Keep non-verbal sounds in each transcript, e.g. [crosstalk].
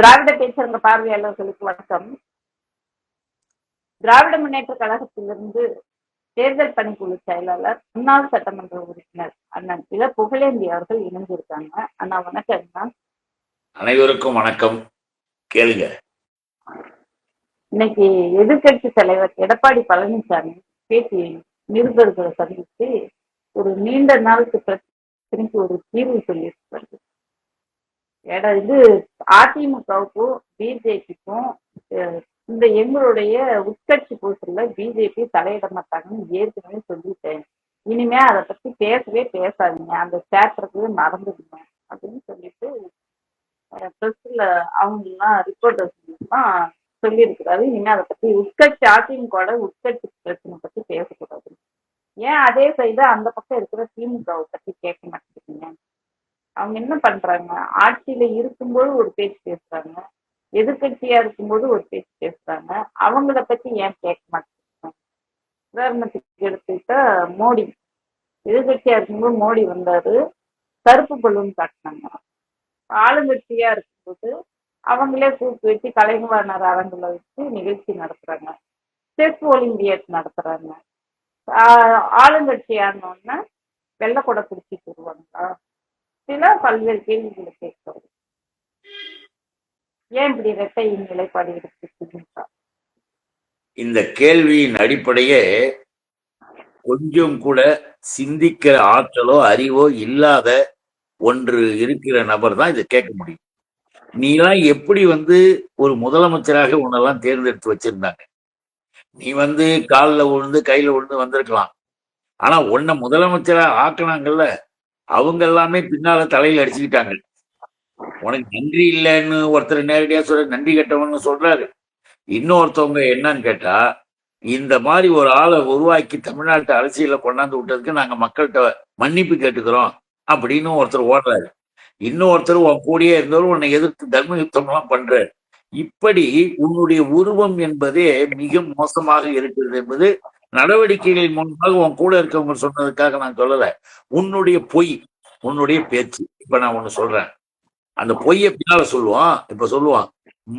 திராவிட பேசுறங்க பார்வையாளர்களுக்கு வணக்கம். திராவிட முன்னேற்ற கழகத்திலிருந்து தேர்தல் பணிக்குழு செயலாளர் முன்னாள் சட்டமன்ற உறுப்பினர் அண்ணன் இள புகழேந்தி அவர்கள் இணைஞ்சிருக்காங்க அண்ணா வணக்கம் அண்ணா. அனைவருக்கும் வணக்கம். கேளுங்க. இன்னைக்கு எதிர்க்கட்சி தலைவர் எடப்பாடி பழனிசாமி பேசி நிருபர்களை சந்தித்து ஒரு நீண்ட நாளுக்கு பிரச்சனைக்கு ஒரு தீர்வு சொல்லியிருக்காரு ஏடா இது அதிமுகவுக்கும் பிஜேபிக்கும் இந்த எங்களுடைய உட்கட்சி பூசல்ல பிஜேபி தலையிட மாட்டாங்கன்னு ஏற்கனவே சொல்லிட்டேன். இனிமே அதை பத்தி பேசவே பேசாதீங்க. அந்த சேட்டருக்கு மறந்துடுங்க அப்படின்னு சொல்லிட்டு ப்ரெஸ்ல அவங்கெல்லாம் ரிப்போர்ட்டர்ஸ்லாம் சொல்லியிருக்கிறாரு. இனிமே அதை பத்தி உட்கட்சி அதிமுக உட்கட்சி பிரச்சனை பத்தி பேசக்கூடாது. ஏன் அதே சைடு அந்த பக்கம் இருக்கிற திமுகவை பத்தி கேட்க மாட்டேங்கிறீங்க? அவங்க என்ன பண்றாங்க? ஆட்சியில இருக்கும்போது ஒரு பேச்சு பேசுறாங்க. எதிர்கட்சியா இருக்கும்போது ஒரு பேச்சு பேசுறாங்க. அவங்கள பத்தி ஏன் கேட்க மாட்டேங்கிறாங்க? உதாரணத்துக்கு எடுத்துக்கிட்டா மோடி. எதிர்கட்சியா இருக்கும்போது மோடி வந்தாரு. கருப்பு பலூன் காட்டினாங்க. ஆளுங்கட்சியா இருக்கும்போது அவங்களே கூப்பிட்டு வச்சு கலைஞர் அரங்குல வச்சு நிகழ்ச்சி நடத்துறாங்க. செஸ் ஒலிம்பியட் நடத்துறாங்க. ஆளுங்கட்சியானோடனே வெள்ளை கொடை பிடிச்சிட்டு வருவாங்களா? சில பல்வேறு கேள்விகளை கேட்கறது ஏன் இப்படி இரட்டையின் நிலைப்பாடு இருக்கு இந்த கேள்வியின் அடிப்படையே கொஞ்சம் கூட சிந்திக்கிற ஆற்றலோ அறிவோ இல்லாத ஒன்று இருக்கிற நபர் தான் இதை கேட்க முடியும். நீலாம் எப்படி வந்து ஒரு முதலமைச்சராக உன்னெல்லாம் தேர்ந்தெடுத்து வச்சிருந்தாங்க? நீ வந்து காலில் விழுந்து கையில விழுந்து வந்திருக்கலாம். ஆனா உன்னை முதலமைச்சரா ஆக்கினாங்கல்ல? அவங்க எல்லாமே பின்னால தலையில் அடிச்சுக்கிட்டாங்க. உனக்கு நன்றி இல்லைன்னு ஒருத்தர் நேரடியா சொல்ற நன்றி கெட்டவன்னு சொல்றாரு. இன்னொருத்தவங்க என்னன்னு கேட்டா இந்த மாதிரி ஒரு ஆளை உருவாக்கி தமிழ்நாட்டு அரசியல கொண்டாந்து விட்டதுக்கு நாங்க மக்கள்கிட்ட மன்னிப்பு கேட்டுக்கிறோம் அப்படின்னு ஒருத்தர் ஓடுறாரு. இன்னொருத்தர் உன் கூடயே இருந்தவர் உன்னை எதிர்த்து தர்ம யுத்தம் எல்லாம் பண்றாரு. இப்படி உன்னுடைய உருவம் என்பதே மிக மோசமாக இருக்கிறது என்பது நடவடிக்கைகளின் மூலமாக உன் கூட இருக்கவங்க சொன்னதுக்காக நான் சொல்லல. உன்னுடைய பொய் உன்னுடைய பேச்சு. இப்ப நான் ஒண்ணு சொல்றேன். அந்த பொய்யை பின்னால சொல்லுவான். இப்ப சொல்லுவான்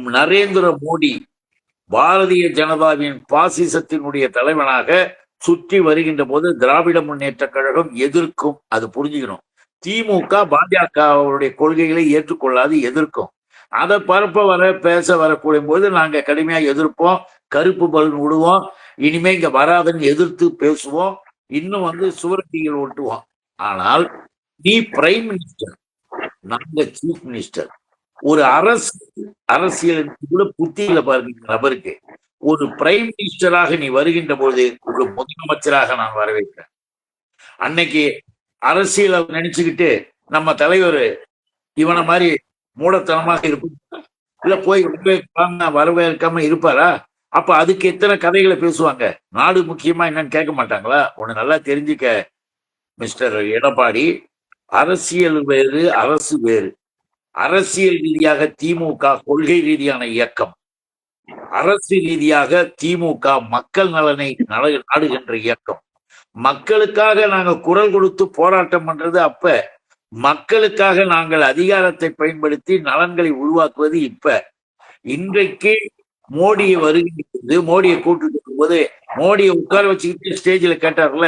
நரேந்திர மோடி பாரதிய ஜனதாவின் பாசிசத்தினுடைய தலைவனாக சுற்றி வருகின்ற போது திராவிட முன்னேற்ற கழகம் எதிர்க்கும். அது புரிஞ்சுக்கணும். திமுக பாஜகவுடைய கொள்கைகளை ஏற்றுக்கொள்ளாது எதிர்க்கும். அதை பரப்ப வர பேச வரக்கூடிய போது நாங்க கடுமையா எதிர்ப்போம். கருப்பு பலன் விடுவோம். இனிமே இங்க வராதுன்னு எதிர்த்து பேசுவோம். இன்னும் வந்து சுவரட்டிகள் ஒட்டுவோம் ஆனால் நீ பிரைம் மினிஸ்டர் நாங்க சீஃப் மினிஸ்டர் ஒரு அரசு அரசியல் கூட புத்தியில பாருங்க நபருக்கு. ஒரு பிரைம் மினிஸ்டராக நீ வருகின்ற பொழுது ஒரு முதலமைச்சராக நான் வரவேற்கிறேன். அன்னைக்கு அரசியல் நினைச்சுக்கிட்டு நம்ம தலைவர் இவனை மாதிரி மூடத்தனமாக இருக்கும் இல்ல போய் வரவேற்காம இருப்பாரா? அப்ப அதுக்கு எத்தனை கதைகளை பேசுவாங்க? நாடு முக்கியமா என்னன்னு கேட்க மாட்டாங்களா? ஒண்ணு நல்லா தெரிஞ்சுக்க மிஸ்டர் எடப்பாடி. அரசியல் வேறு அரசு வேறு. அரசியல் ரீதியாக திமுக கொள்கை ரீதியான இயக்கம். அரசு ரீதியாக திமுக மக்கள் நலனை நாடுகின்ற இயக்கம். மக்களுக்காக நாங்க குரல் கொடுத்து போராட்டம் பண்றது அப்ப மக்களுக்காக நாங்கள் அதிகாரத்தை பயன்படுத்தி நலன்களை உருவாக்குவது இப்ப. இன்றைக்கு மோடியை வருகின்றது மோடியை கூட்டு போது மோடியை உட்கார வச்சுக்கிட்டு ஸ்டேஜ்ல கேட்டார்ல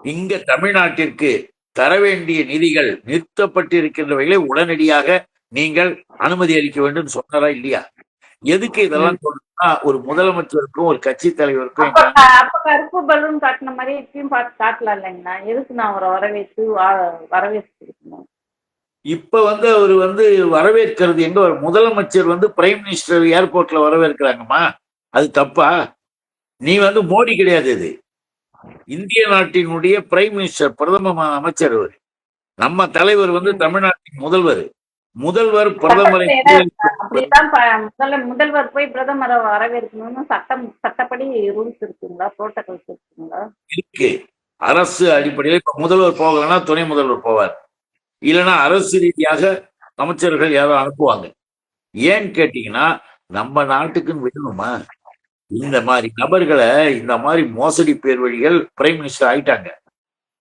இங்க தமிழ்நாட்டிற்கு தர வேண்டிய நிதிகள் நிறுத்தப்பட்டிருக்கின்றவைகளை உடனடியாக நீங்கள் அனுமதி அளிக்க வேண்டும் சொன்னாரா இல்லையா? எதுக்கு இதெல்லாம் சொல்றா ஒரு முதலமைச்சருக்கும் ஒரு கட்சி தலைவருக்கும் அப்ப கருப்பு பலூன் காட்டின மாதிரி இப்பயும் பார்த்து காட்டலாம் இல்லைங்கண்ணா எதுக்கு நான் அவரை வரவேற்று வரவேற்று இப்ப வந்து அவர் வந்து வரவேற்கிறது எங்க முதலமைச்சர் வந்து பிரைம் மினிஸ்டர் ஏர்போர்ட்ல வரவேற்கிறாங்கம்மா. அது தப்பா? நீ வந்து மோடி கிடையாது இது. இந்திய நாட்டினுடைய பிரைம் மினிஸ்டர் பிரதம அமைச்சர் அவர். நம்ம தலைவர் வந்து தமிழ்நாட்டின் முதல்வர். முதல்வர் பிரதமரை முதல்வர் போய் பிரதமரை வரவேற்கணும்னு சட்டம் சட்டப்படி ரூல்ஸ் இருக்குங்களா? புரோட்டோகால்ஸ் இருக்குங்களா? இருக்கு. அரசு அடிப்படையில் இப்ப முதல்வர் போகலன்னா துணை முதல்வர் போவார். இல்லைன்னா அரசு ரீதியாக அமைச்சர்கள் யாரோ அனுப்புவாங்க. ஏன்னு கேட்டீங்கன்னா நம்ம நாட்டுக்குன்னு விடணுமா இந்த மாதிரி நபர்களை இந்த மாதிரி மோசடி பேர் வழிகள் பிரைம் மினிஸ்டர் ஆயிட்டாங்க.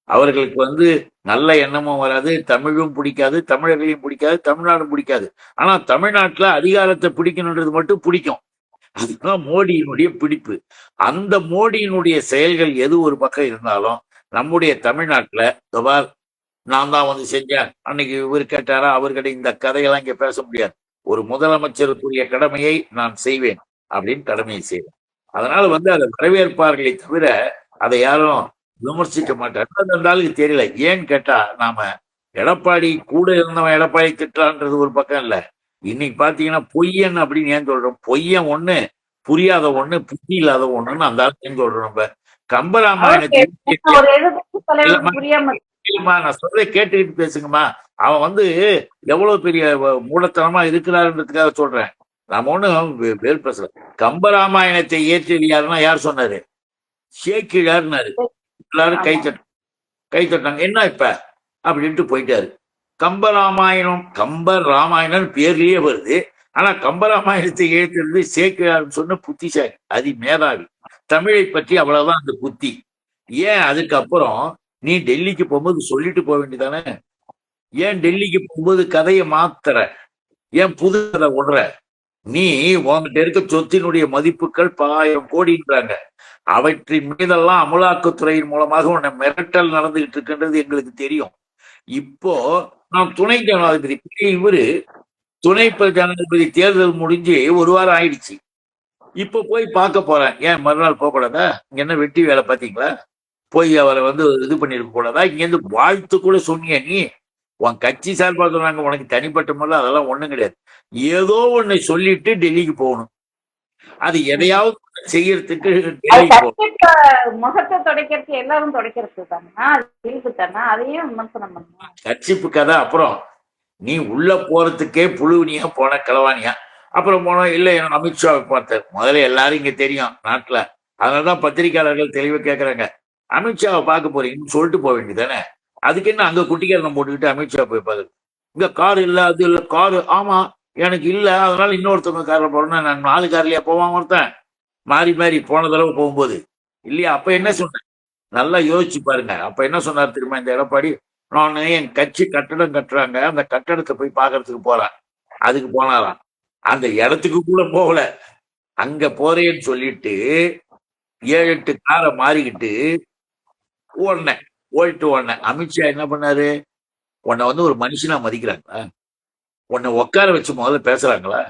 அவர்களுக்கு வந்து நல்ல எண்ணமும் வராது தமிழும் பிடிக்காது தமிழர்களையும் பிடிக்காது தமிழ்நாடும் பிடிக்காது. ஆனா தமிழ்நாட்டுல அதிகாரத்தை பிடிக்கணுன்றது மட்டும் பிடிக்கும். அதுதான் மோடியினுடைய பிடிப்பு. அந்த மோடியினுடைய செயல்கள் எது ஒரு பக்கம் இருந்தாலும் நம்முடைய தமிழ்நாட்டுல நான் தான் வந்து செஞ்சேன். அன்னைக்கு இவர் கேட்டாரா அவர்கிட்ட இந்த கதையெல்லாம் இங்க பேச முடியாது. ஒரு முதலமைச்சருக்குரிய கடமையை நான் செய்வேன் அப்படின்னு கடமையை செய்வேன். அதனால வந்து அதை வரவேற்பார்களே தவிர அதை யாரும் விமர்சிக்க அந்த ஆளுக்கு தெரியல. ஏன்னு கேட்டா நாம எடப்பாடி கூட இருந்தவன் எடப்பாடி திட்டான்றது ஒரு பக்கம் இல்ல. இன்னைக்கு பாத்தீங்கன்னா பொய்யன் அப்படின்னு ஏன் சொல்றோம்? பொய்யன் ஒண்ணு புரியாத ஒண்ணு புத்தி இல்லாத ஒண்ணுன்னு அந்த ஆளுக்கு ஏன் சொல்றோம் நம்ம? கம்பராமாயணத்தை ஒரு நான் சொல்றதை கேட்டுக்கிட்டு பேசுங்கம்மா. அவன் வந்து எவ்வளவு பெரிய மூடத்தனமா இருக்கிறாருன்றதுக்காக சொல்றேன். நாம ஒண்ணும் வே- வேறு பேசல. கம்பராமாயணத்தை ஏற்றியது யார் சொன்னாரு? சேக்கிழார்னாரு எல்லாரும் கை தட்ட கை தட்டாங்க என்ன இப்ப? அப்படின்ட்டு போயிட்டாரு. கம்பராமாயணம் கம்ப ராமாயணம் பேர்லயே வருது. ஆனா கம்பராமாயணத்தை ஏற்றுறது சேக்கிழார்னு சொன்ன புத்திசாலி அதி மேதாவி தமிழை பற்றி அவ்வளவுதான் அந்த புத்தி. ஏன் அதுக்கப்புறம் நீ டெல்லிக்கு போகும்போது சொல்லிட்டு போக வேண்டியதானே? ஏன் டெல்லிக்கு போகும்போது கதையை மாத்துற? ஏன் புது கதை விடுற நீ உன்கிட்ட இருக்க சொத்தினுடைய மதிப்புகள் பலாயிரம் கோடின்றாங்க. அவற்றின் மீதெல்லாம் அமலாக்கத்துறையின் மூலமாக உன்னை மிரட்டல் நடந்துகிட்டு இருக்குன்றது எங்களுக்கு தெரியும். இப்போ நான் துணை ஜனாதிபதி இவரு துணை ஜனாதிபதி தேர்தல் முடிஞ்சு ஒரு வாரம் ஆயிடுச்சு. இப்போ போய் பார்க்க போறேன். ஏன் மறுநாள் போக கூடாதா இங்க என்ன வெட்டி வேலை பாத்தீங்களா போய் அவரை வந்து இது பண்ணிருக்க கூடாதா? இங்க இருந்து வாழ்த்து கூட சொன்னிய நீ. உன் கட்சி சார்பா சொன்னாங்க உனக்கு தனிப்பட்ட முறையில் அதெல்லாம் ஒண்ணும் கிடையாது. ஏதோ ஒண்ணு சொல்லிட்டு டெல்லிக்கு போகணும். அது எதையாவது செய்யறதுக்கு முகத்தை துடைக்கிறதுக்கு எல்லாரும் துடைக்கிறது தானே? அதையும் விமர்சனம் கட்சிப்பு கதை அப்புறம். நீ உள்ள போறதுக்கே புழுவினியா போன கிளவானியா அப்புறம் போனா இல்ல அமித்ஷாவை பார்த்தார் முதல்ல எல்லாரும் இங்க தெரியும் நாட்டுல. அதனாலதான் பத்திரிகையாளர்கள் தெளிவா கேக்குறாங்க. அமித்ஷாவை பார்க்க போறீங்கன்னு சொல்லிட்டு போக வேண்டியதானே அதுக்கு என்ன அங்க குட்டிக்காரனை போட்டுக்கிட்டு அமித்ஷா போய் பாரு இங்க கார் இல்ல அது இல்ல காரு ஆமா எனக்கு இல்ல. அதனால இன்னொருத்தவங்க கார்ல போறேன்னா நான் நாலு கார்லயா போவான் ஒருத்தன். மாறி மாறி போன தடவை போகும்போது. இல்லையா? அப்ப என்ன சொன்னேன் நல்லா யோசிச்சு பாருங்க. அப்ப என்ன சொன்னார் திரும்ப இந்த எடப்பாடி நான் என் கட்சி கட்டடம் கட்டுறாங்க. அந்த கட்டடத்தை போய் பார்க்கறதுக்கு போறேன். அதுக்கு போனாராம். அந்த இடத்துக்கு கூட போகல. அங்க போறேன்னு சொல்லிட்டு ஏழு எட்டு காரை மாறிக்கிட்டு ஓடினேன் ஓடிட்டு ஓடினேன் அமித்ஷா என்ன பண்ணாரு? உன்னை வந்து ஒரு மனுஷனா மதிக்கிறாங்களா? உன்னை உட்கார வச்சு முதல்ல பேசுறாங்களா?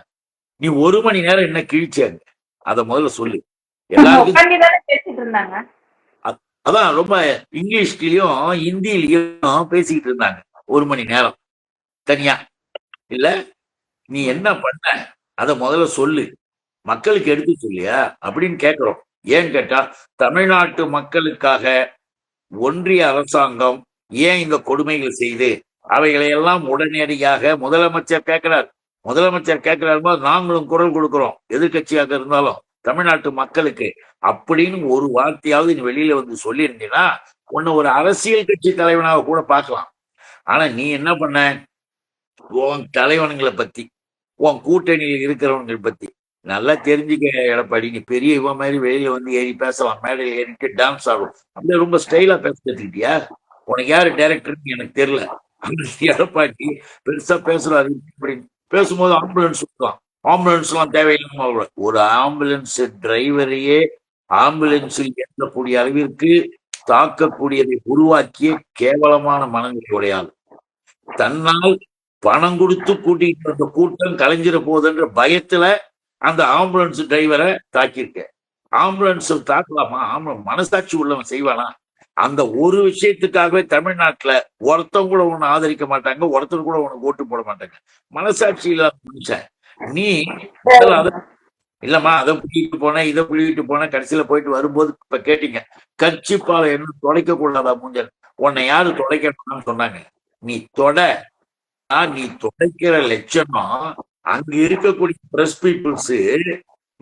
நீ ஒரு மணி நேரம் என்ன கிழிச்சாங்க அத முதல்ல சொல்லு. எல்லாருக்கும் அதான் ரொம்ப இங்கிலீஷ்லயும் ஹிந்திலயும் பேசிக்கிட்டு இருந்தாங்க ஒரு மணி நேரம். தனியா. இல்ல நீ என்ன பண்ண? அத முதல்ல சொல்லு. மக்களுக்கு எடுத்து சொல்லியா? அப்படின்னு கேட்கிறோம் ஏன் கேட்டா தமிழ்நாட்டு மக்களுக்காக ஒன்றிய அரசாங்கம் ஏன் இந்த கொடுமைகள் செய்து அவைகளை எல்லாம் உடனடியாக முதலமைச்சர் கேட்கிறார். முதலமைச்சர் கேட்கிறார் போது நாங்களும் குரல் கொடுக்கிறோம். எதிர்க்கட்சியாக இருந்தாலும் தமிழ்நாட்டு மக்களுக்கு. அப்படின்னு ஒரு வார்த்தையாவது நீ வெளியில வந்து சொல்லியிருந்தீங்கன்னா உன்னை ஒரு அரசியல் கட்சி தலைவனாக கூட பார்க்கலாம். ஆனா நீ என்ன பண்ண? உன் தலைவனுங்களை பத்தி உன் கூட்டணியில் இருக்கிறவங்களை பத்தி. நல்லா தெரிஞ்சுக்க எடப்பாடி. நீ பெரிய இவன் மாதிரி வெளியில வந்து ஏறி பேசலாம். மேடையில் ஏறிட்டு டான்ஸ் ஆடும் அப்படியே ரொம்ப ஸ்டைலா பேச கத்துக்கிட்டியா உனக்கு யாரு டைரக்டர்னு எனக்கு தெரியல. [laughs] எடப்பாடி பெருசா பேசுறாரு. அப்படின்னு பேசும்போது ஆம்புலன்ஸ் விட்டுவான் ஆம்புலன்ஸ் எல்லாம் தேவையில்லாம ஒரு ஆம்புலன்ஸ் டிரைவரையே ஆம்புலன்ஸில் ஏற்றக்கூடிய அளவிற்கு தாக்கக்கூடியதை உருவாக்கிய கேவலமான மனநிலை உடையாள் தன்னால் பணம் கொடுத்து கூட்டிட்டு வந்த கூட்டம் கலைஞ்சிட போகுதுன்ற பயத்துல அந்த ஆம்புலன்ஸ் டிரைவரை தாக்கியிருக்க. ஆம்புலன்ஸ் தாக்கலாமா? ஆம்புலன்ஸ் மனசாட்சி உள்ளவன் செய்வானா? அந்த ஒரு விஷயத்துக்காகவே தமிழ்நாட்டுல ஒருத்தவங்க கூட உன்னை ஆதரிக்க மாட்டாங்க ஒருத்தர் கூட உனக்கு ஓட்டு போட மாட்டாங்க. மனசாட்சி இல்லாத மனுஷன். நீ அதை இல்லம்மா அதை புள்ளிட்டு போனேன் இதை புள்ளிட்டு போனேன் கடைசியில போயிட்டு வரும்போது இப்ப கேட்டீங்க கட்சி பாலை என்ன தொலைக்க கூடாதா மூஞ்சல் உன்னை யாரு தொலைக்கணும்னு சொன்னாங்க. நீ தொட. ஆனா, நீ தொலைக்கிற லட்சணம் அங்க இருக்கக்கூடிய பிரஸ் பீப்புள்ஸ்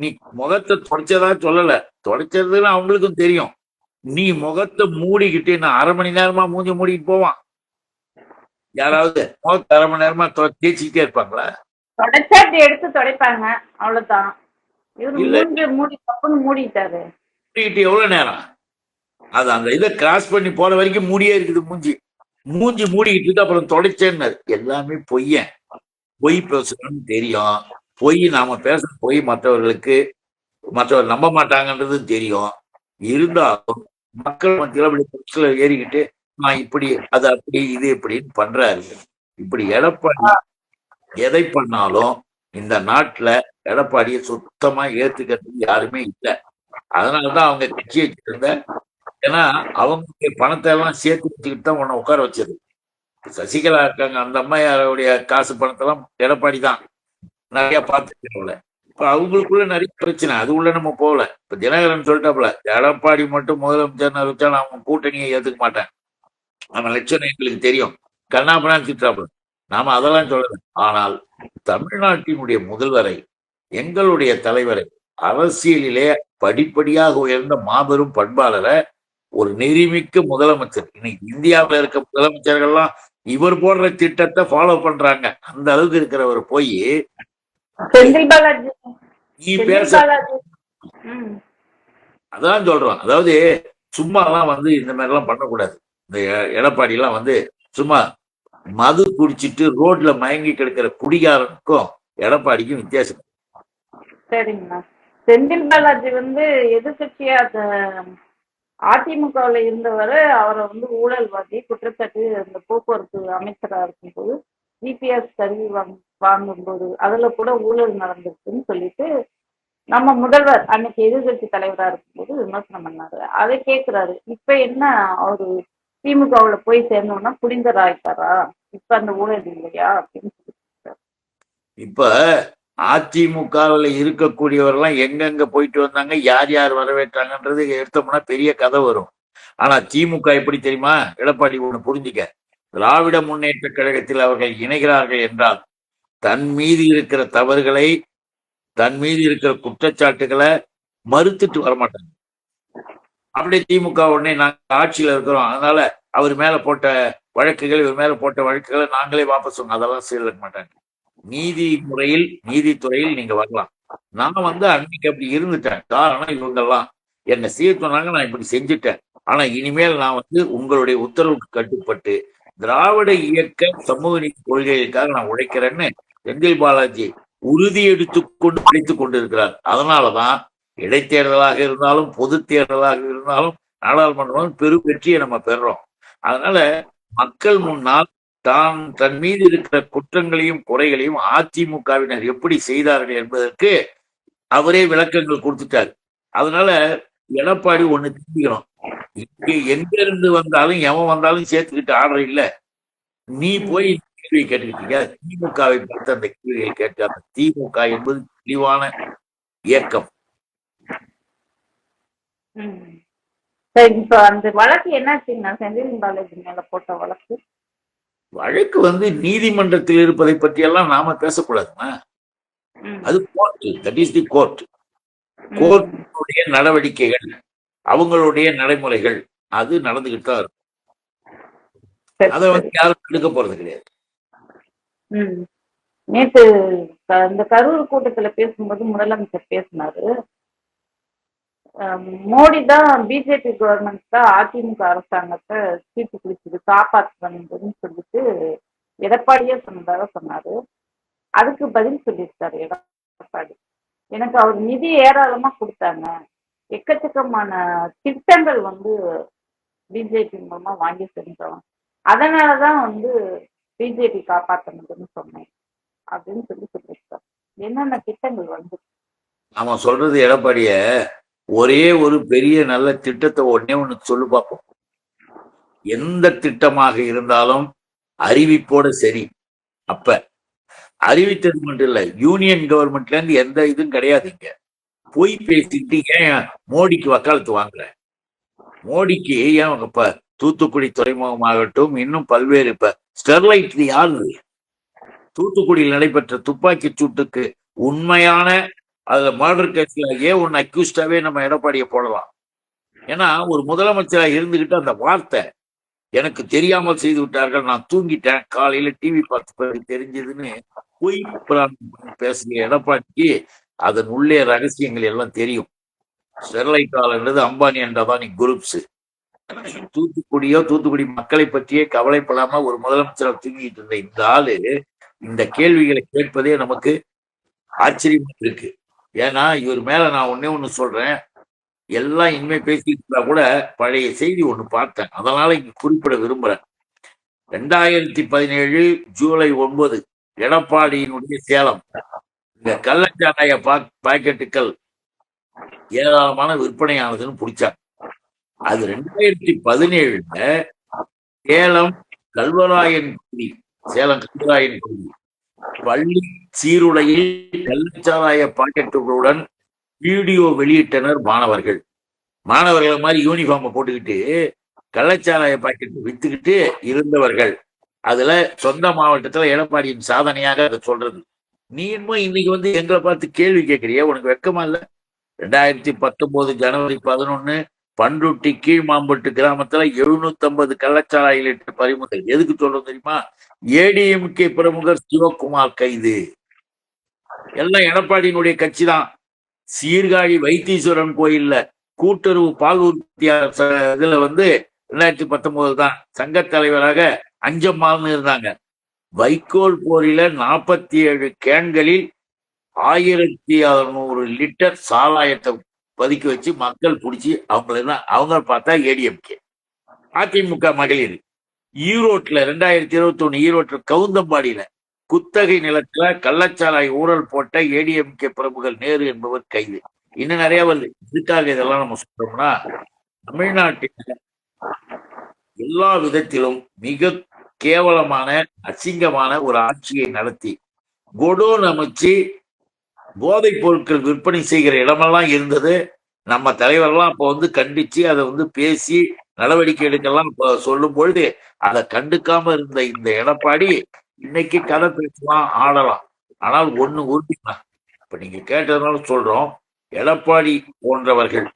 நீ முகத்தை தொடச்சதா சொல்லல. தொடச்சதுன்னு அவங்களுக்கும் தெரியும். நீ முகத்தை மூடிக்கிட்டு நான் அரை மணி நேரமா மூஞ்சி மூடிட்டு போவான். யாராவது முகத்தை அரை மணி நேரமா தேய்ச்சிக்கிட்டே இருப்பாங்களா? தொடச்சா எடுத்து துடைப்பாங்க. அவ்வளவுதான். மூடிக்கிட்டு எவ்வளவு நேரம்? அது அந்த இதை கிராஸ் பண்ணி போற வரைக்கும் மூடியே இருக்குது மூஞ்சி. மூஞ்சி மூடிக்கிட்டு இருக்கு அப்புறம் தொலைச்சேன்னாரு எல்லாமே பொய்யன். பொய் பேசணும்னு தெரியும். பொய் நாம பேச பொய் மற்றவர்களுக்கு மற்றவர் நம்ப மாட்டாங்கன்றது தெரியும். இருந்தாலும் மக்கள் மத்தியில் அப்படி ஏறிக்கிட்டு நான் இப்படி அது அப்படி இது இப்படின்னு பண்றாரு. இப்படி எடப்பாடி எதை பண்ணாலும் இந்த நாட்டுல எடப்பாடியை சுத்தமா ஏத்துக்கிறதுக்கு யாருமே இல்லை. அதனாலதான் அவங்க கட்சி வச்சிருந்த ஏன்னா அவங்க பணத்தை எல்லாம் சேர்த்து வச்சுக்கிட்டு தான் உன்னை உட்கார வச்சது. சசிகலா இருக்காங்க. அந்த அம்மையாருடைய காசு பணத்தெல்லாம் எடப்பாடி தான் நிறைய பார்த்துக்கிறவங்கள இப்ப அவங்களுக்குள்ள நிறைய பிரச்சனை. அது உள்ள நம்ம போகல. இப்ப தினகரன் சொல்லிட்டாப்புல எடப்பாடி மட்டும் முதலமைச்சர் வச்சா நான் அவங்க கூட்டணியை ஏத்துக்க மாட்டேன் நம்ம லட்சணம் எங்களுக்கு தெரியும். கண்ணாபனான்னு திட்டாப்புல நாம அதெல்லாம் சொல்லல. ஆனால் தமிழ்நாட்டினுடைய முதல்வரை எங்களுடைய தலைவரை அரசியலிலே படிப்படியாக உயர்ந்த மாபெரும் பண்பாளரை ஒரு நெறிமிக்க முதலமைச்சர். இன்னைக்கு இந்தியாவுல இருக்க முதலமைச்சர்கள்லாம் இவர் போடுற திட்டத்தை ஃபாலோ பண்றாங்க. அந்த அளவுக்கு இருக்கிறவர் போய் நீ பேச. அதான் சொல்றோம். அதாவது சும்மாலாம் வந்து இந்த மாதிரி எல்லாம் பண்ணக்கூடாது. இந்த எடப்பாடி எல்லாம் வந்து சும்மா மது குடிச்சிட்டு ரோட்ல மயங்கி கிடக்கிற குடிகாரனுக்கும் எடப்பாடிக்கும் வித்தியாசம். சரிங்கண்ணா செந்தில் பாலாஜி வந்து எதிர்கட்சியா அதிமுகவில் இருந்தவர் அவரை வந்து ஊழல்வாதி குற்றச்சாட்டு அந்த போக்குவரத்து அமைச்சராக இருக்கும்போது ஜிபிஎஸ் கருவி வாங் வாங்கும்போது அதில் கூட ஊழல் நடந்திருக்குன்னு சொல்லிட்டு நம்ம முதல்வர் அன்னைக்கு எதிர்கட்சி தலைவராக இருக்கும்போது விமர்சனம் பண்ணாரு. அதை கேட்குறாரு இப்போ என்ன அவரு திமுகவில் போய் சேர்ந்தோம்னா புரிந்தராயிட்டாரா இப்போ அந்த ஊழல் இல்லையா? அப்படின்னு சொல்லி இப்ப அதிமுகவில் இருக்கக்கூடியவரெல்லாம் எங்கெங்க போயிட்டு வந்தாங்க யார் யார் வரவேற்றாங்கன்றது எடுத்தோம்னா பெரிய கதை வரும். ஆனா திமுக எப்படி தெரியுமா? எடப்பாடி ஒண்ணு புரிஞ்சுக்க. திராவிட முன்னேற்ற கழகத்தில் அவர்கள் இணைகிறார்கள் என்றால் தன் மீது இருக்கிற தவறுகளை தன் மீது இருக்கிற குற்றச்சாட்டுகளை மறுத்துட்டு வரமாட்டாங்க. அப்படியே திமுக உடனே நாங்க ஆட்சியில இருக்கிறோம். அதனால அவர் மேல போட்ட வழக்குகள் இவர் மேல போட்ட வழக்குகளை நாங்களே வாபஸ் வாங்க. அதெல்லாம் செய்ய மாட்டாங்க. நீதி முறையில் நீதித்துறையில் நீங்க வரலாம். நான் வந்து அன்னைக்கு அப்படி இருந்துட்டேன். காரணம் இவங்கெல்லாம் என்னை செய்ய சொன்னாங்க நான் இப்படி செஞ்சுட்டேன். ஆனா இனிமேல் நான் வந்து உங்களுடைய உத்தரவுக்கு கட்டுப்பட்டு திராவிட இயக்க சமூக நீதி கொள்கைகளுக்காக நான் உழைக்கிறேன்னு செந்தில் பாலாஜி உறுதி எடுத்துக்கொண்டு அழைத்துக் கொண்டிருக்கிறார். அதனாலதான் இடைத்தேர்தலாக இருந்தாலும் பொது தேர்தலாக இருந்தாலும் நாடாளுமன்றம் பெரு வெற்றியை நம்ம பெறோம் அதனால மக்கள் முன்னால் தான் தன் மீது இருக்கிற குற்றங்களையும் குறைகளையும் அதிமுகவினர் எப்படி செய்தார்கள் என்பதற்கு அவரே விளக்கங்கள் கொடுத்துட்டார். அதனால எடப்பாடி ஒண்ணு தெரிஞ்சுக்கணும் இங்க எங்க இருந்து வந்தாலும் எவன் வந்தாலும் சேர்த்துக்கிட்டு ஆடுற இல்ல. நீ போய் இந்த கேட்டுக்கிட்டீங்க திமுகவை பார்த்து அந்த கேள்வியை அந்த திமுக என்பது தெளிவான இயக்கம். சரி அந்த வழக்கு என்னாச்சுங்கண்ணா செந்தில் பாலாஜி மேல போட்ட வழக்கு? வழக்கு வந்து நீதிமன்றத்தில் இருப்பதை பற்றி எல்லாம் நாம பேசக்கூடாதுமா. அது court that is the court. கோர்ட்டுடைய நடவடிக்கைகள் அவங்களுடைய நடைமுறைகள் அது நடந்துகிட்டு தான் இருக்கும் அதை. வந்து யாரும் எடுக்க போறது கிடையாது க- இந்த கரூர் கூட்டத்துல பேசும்போது முதலமைச்சர் பேசினாரு மோடி தான் பிஜேபி கவர்மெண்ட் தான் அதிமுக அரசாங்கத்தை சீட்டு பிடிச்சது காப்பாற்றுறதுன்னு சொல்லிட்டு எடப்பாடியே சொன்னதாக சொன்னாரு. அதுக்கு பதில் சொல்லியிருக்காரு எடப்பாடி. எனக்கு அவர் நிதி ஏராளமா கொடுத்தாங்க. எக்கச்சக்கமான திட்டங்கள் வந்து பிஜேபி மூலமா வாங்கி சென்றோம் அதனாலதான் வந்து பிஜேபி காப்பாற்றணும்னு சொன்னேன் அப்படின்னு சொல்லி சொல்லியிருக்காரு. என்னென்ன திட்டங்கள் வந்து? அவன் சொல்றது எடப்பாடிய ஒரே ஒரு பெரிய நல்ல திட்டத்தை ஒன்னே ஒண்ணு சொல்லு பார்ப்போம் எந்த திட்டமாக இருந்தாலும் அறிவிப்போட சரி. அப்ப அறிவித்தது மட்டும் இல்ல யூனியன் கவர்மெண்ட்ல இருந்து எந்த இதுவும் கிடையாது இங்க. பொய் பேசிட்டு ஏன் மோடிக்கு வக்காலத்து வாங்குற? மோடிக்கு ஏன் இப்ப தூத்துக்குடி துறைமுகம் ஆகட்டும் இன்னும் பல்வேறு இப்ப ஸ்டெர்லைட் யாரு? தூத்துக்குடியில் நடைபெற்ற துப்பாக்கி சூட்டுக்கு உண்மையான அதுல மர்டர் கேஸ்ல ஏன் ஒன்னு அக்யூஸ்டாவே நம்ம எடப்பாடியை போடலாம்? ஏன்னா ஒரு முதலமைச்சராக இருந்துகிட்டு அந்த வார்த்தை எனக்கு தெரியாமல் செய்து விட்டார்கள். நான் தூங்கிட்டேன். காலையில டிவி பார்த்து பிறகு தெரிஞ்சதுன்னு பொய் பண்ணி பேசுகிற எடப்பாடிக்கு அதன் உள்ளே ரகசியங்கள் எல்லாம் தெரியும். ஸ்டெர்லைட் ஆலைன்றது அம்பானி அண்ட் அதானி குரூப்ஸ் தூத்துக்குடியோ தூத்துக்குடி மக்களை பற்றியே கவலைப்படாம ஒரு முதலமைச்சராக தூங்கிட்டு இருந்த இந்த ஆளு இந்த கேள்விகளை கேட்பதே நமக்கு ஆச்சரியமா இருக்கு. ஏன்னா இவர் மேல நான் ஒண்ணே ஒண்ணு சொல்றேன். எல்லாம் இனிமே பேசிட்டு இருந்தா கூட பழைய செய்தி ஒண்ணு பார்த்தேன். அதனால இங்க குறிப்பிட விரும்புறேன். ரெண்டாயிரத்தி பதினேழு ஜூலை ஒன்பது எடப்பாடியினுடைய சேலம். இந்த கள்ளச்சாராய பா- பாக்கெட்டுகள் ஏராளமான விற்பனையானதுன்னு பிடிச்சாங்க. அது ரெண்டாயிரத்தி பதினேழுல சேலம் கல்வராயன் குடி சேலம் கல்வராயன் குடி பள்ளி சீருடையில் கள்ளச்சாராய பாக்கெட்டுகளுடன் வீடியோ வெளியிட்டனர் மாணவர்கள். மாணவர்கள் மாதிரி யூனிஃபார்மை போட்டுக்கிட்டு கள்ளச்சாராய பாக்கெட் வித்துக்கிட்டு இருந்தவர்கள். அதுல சொந்த மாவட்டத்துல எடப்பாடியின் சாதனையாக அதை சொல்றது. நீ என்னமோ இன்னைக்கு வந்து எங்களை பார்த்து கேள்வி கேட்கறிய உனக்கு வெக்கமா இல்ல? ரெண்டாயிரத்தி பத்தொன்பது ஜனவரி பதினொன்னு பண்ருட்டி கீழ்மாம்பட்டு கிராமத்துல 750 கள்ளச்சாராய லிட்டர் பறிமுதல். எதுக்கு சொல்றோம் தெரியுமா? ஏடிஎம்கே பிரமுகர் சிவகுமார் கைது. எல்லாம் எடப்பாடியினுடைய கட்சி தான் சீர்காழி வைத்தீஸ்வரன் கோயில்ல கூட்டுறவு பால் ச- இதுல வந்து ரெண்டாயிரத்தி பத்தொன்பது தான் சங்க தலைவராக அஞ்சம்மாள்னு இருந்தாங்க. வைக்கோல் போரில நாற்பத்தி ஏழு கேன்களில் ஆயிரத்தி அறுநூறு லிட்டர் சாராயத்தை பதுக்கி வச்சு மக்கள் பிடிச்சி அவங்களெல்லாம் அவங்க பார்த்தா ஏடிஎம்கே. அதிமுக மகளிர் ஈரோட்ல ரெண்டாயிரத்தி இருபத்தி ஒண்ணு ஈரோட்டில் கவுந்தம்பாடியில் குத்தகை நிலத்துல கள்ளச்சாராய் ஊழல் போட்ட ஏடிஎம்கே பிரமுகர் நேரு என்பவர் கைது. இன்னும் நிறைய வருது. இதுக்காக இதெல்லாம் நம்ம சொல்றோம்னா தமிழ்நாட்டில் எல்லா விதத்திலும் மிக கேவலமான அசிங்கமான ஒரு ஆட்சியை நடத்தி கொடோன் அமைச்சு போதைப் பொருட்கள் விற்பனை செய்கிற இடமெல்லாம் இருந்தது. நம்ம தலைவர்லாம் அப்போ வந்து கண்டிச்சு அதை வந்து பேசி நடவடிக்கை எடுக்கலாம் சொல்லும் பொழுது அதை கண்டுக்காம இருந்த இந்த எடப்பாடி இன்னைக்கு கதை பேசலாம் ஆடலாம். ஆனால் ஒண்ணு உறுதிதான் இப்ப நீங்க கேட்டதுனால சொல்றோம் எடப்பாடி போன்றவர்கள்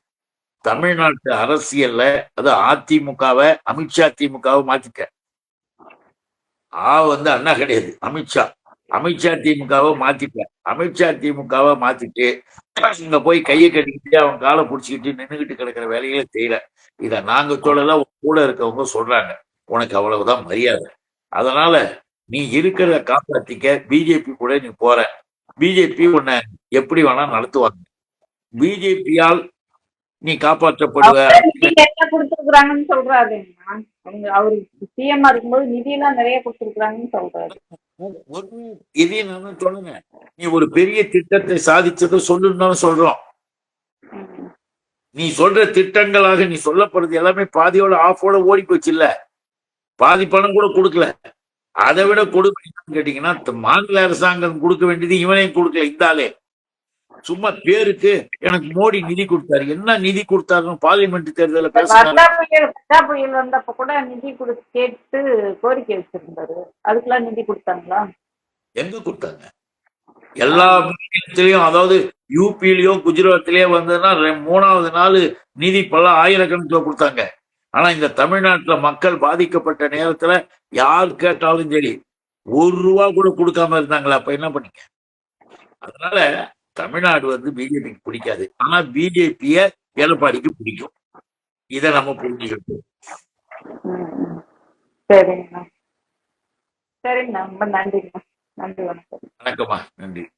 தமிழ்நாட்டு அரசியல்ல அது அதிமுகவை அமித்ஷா திமுகவை மாத்திக்க. ஆ வந்து அண்ணா கிடையாது அமித்ஷா. அமித்ஷா திமுகவை மாத்திட்ட அமித்ஷா திமுகவை மாத்திட்டு இங்க போய் கையை கட்டிக்கிட்டு அவன் காலை பிடிச்சிக்கிட்டு நின்னுகிட்டு கிடக்கிற வேலைகளை செய்யல. இதை நாங்க சொல்லல கூட இருக்கவங்க சொல்றாங்க. உனக்கு அவ்வளவுதான் மரியாதை. அதனால நீ இருக்கிறத காப்பாத்திக்க பிஜேபி கூட நீ போற. பிஜேபி உன்னை எப்படி வேணா நடத்துவாங்க. பிஜேபியால் நீ காப்பாற்றப்படுவ. நிதி நிறைய கொடுத்துருக்காங்கன்னு சொல்றாருங்கண்ணா அவங்க அவரு சிஎம் இருக்கும்போது நிதி எல்லாம் நிறைய கொடுத்துருக்காங்கன்னு சொல்றாரு. இதையும் நான் சொல்லுங்க. நீ ஒரு பெரிய திட்டத்தை சாதிச்சதை சொல்லுன்னு சொல்றோம். நீ சொல்ற திட்டங்களாக நீ சொல்லப்படுறது எல்லாமே பாதியோட ஆஃபோட ஓடி போச்சு இல்ல. பாதி பணம் கூட கொடுக்கல. அதை விட கொடுக்கணும்னு கேட்டீங்கன்னா மாநில அரசாங்கம் கொடுக்க வேண்டியது இவனையும் கொடுக்கல இந்த ஆளே. சும்மா பேருக்கு எனக்கு மோடி நிதி கொடுத்தாரு. என்ன நிதி கொடுத்தாருன்னு பார்லிமெண்ட் வர்தா புயல் வந்தப்ப கூட நிதி கொடு கேட்டு கோரிக்கை வச்சிருந்தாரு. அதுக்கெல்லாம் நிதி கொடுத்தாங்களா? எங்க கொடுத்தாங்க? எல்லா மாநிலத்திலயும் அதாவது யூபிலயோ குஜராத்லயோ வந்ததுன்னா மூணாவது நாள் நிதி பல ஆயிரக்கணக்கில் கொடுத்தாங்க. ஆனா இந்த தமிழ்நாட்டுல மக்கள் பாதிக்கப்பட்ட நேரத்துல யார் கேட்டாலும் சரி ஒரு ரூபா கூட கொடுக்காம இருந்தாங்களா அப்ப என்ன பண்ணீங்க? அதனால தமிழ்நாடு வந்து பிஜேபிக்கு பிடிக்காது. ஆனா பிஜேபிய எடப்பாடிக்கு பிடிக்கும். இதை நம்ம புரிஞ்சுக்கிட்டோம். சரிங்கண்ணா சரிங்கண்ணா ரொம்ப நன்றிங்கண்ணா நன்றி வணக்கம். வணக்கம்மா. நன்றி.